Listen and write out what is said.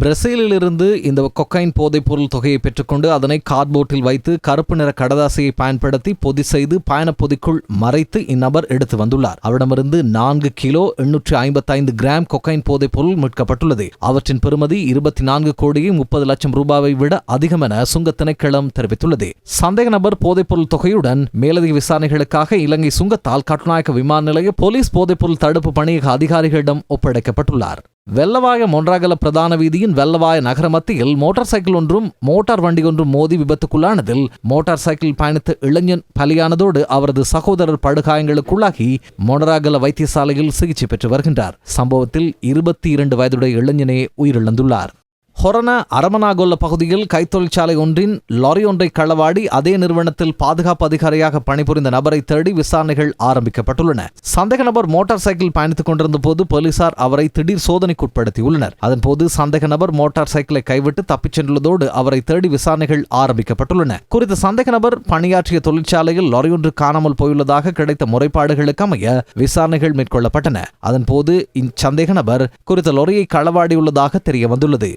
பிரேசிலிலிருந்து இந்த கொக்கைன் போதைப்பொருள் தொகையை பெற்றுக்கொண்டு அதனை கார்ட்போர்ட்டில் வைத்து கருப்பு நிற கடதாசியை பயன்படுத்தி பொதி செய்து பயணப் பொதிக்குள் மறைத்து இந்நபர் எடுத்து வந்துள்ளார். அவரிடமிருந்து நான்கு கிலோ எண்ணூற்று ஐம்பத்தைந்து கிராம் கொக்கைன் போதைப் பொருள் மீட்கப்பட்டுள்ளது. அவற்றின் பெறுமதி இருபத்தி நான்கு கோடியே முப்பது லட்சம் ரூபாவை விட அதிகம் என சுங்க திணைக்களம் தெரிவித்துள்ளது. சந்தேக நபர் போதைப்பொருள் தொகையுடன் மேலதிக விசாரணைகளுக்காக இலங்கை சுங்கத்தால் கட்டுநாயக்க விமான நிலைய போலீஸ் போதைப்பொருள் தடுப்பு பணியக அதிகாரிகளிடம் ஒப்படைக்கப்பட்டுள்ளார். வெள்ளவாய ஒன்றாகல பிரதான வீதியின் வெள்ளவாய நகர மத்தியில் மோட்டார் சைக்கிள் ஒன்றும் மோட்டார் வண்டி ஒன்றும் மோதி விபத்துக்குள்ளானதில் மோட்டார் சைக்கிள் பயணித்த இளைஞன் பலியானதோடு அவரது சகோதரர் படுகாயங்களுக்குள்ளாகி மொனராகல வைத்தியசாலையில் சிகிச்சை பெற்று வருகின்றார். சம்பவத்தில் இருபத்தி இரண்டு வயதுடைய இளைஞனே உயிரிழந்துள்ளார். கொரோனா அரமனாகொல்ல பகுதியில் கைத்தொழிற்சாலை ஒன்றின் லாரி ஒன்றை களவாடி அதே நிறுவனத்தில் பாதுகாப்பு அதிகாரியாக பணிபுரிந்த நபரை தேடி விசாரணைகள் ஆரம்பிக்கப்பட்டுள்ளன. சந்தேக நபர் மோட்டார் சைக்கிள் பயணித்துக் கொண்டிருந்த போது போலீசார் அவரை திடீர் சோதனைக்குட்படுத்தியுள்ளனர். அதன்போது சந்தேக நபர் மோட்டார் சைக்கிளை கைவிட்டு தப்பிச் சென்றுள்ளதோடு அவரை தேடி விசாரணைகள் ஆரம்பிக்கப்பட்டுள்ளன. குறித்த சந்தேக நபர் பணியாற்றிய தொழிற்சாலையில் லாரி ஒன்று காணாமல் போயுள்ளதாக கிடைத்த முறைப்பாடுகளுக்கு அமைய விசாரணைகள் மேற்கொள்ளப்பட்டன. அதன்போது இச்சந்தேக நபர் குறித்த லொரியை களவாடியுள்ளதாக தெரிய வந்துள்ளது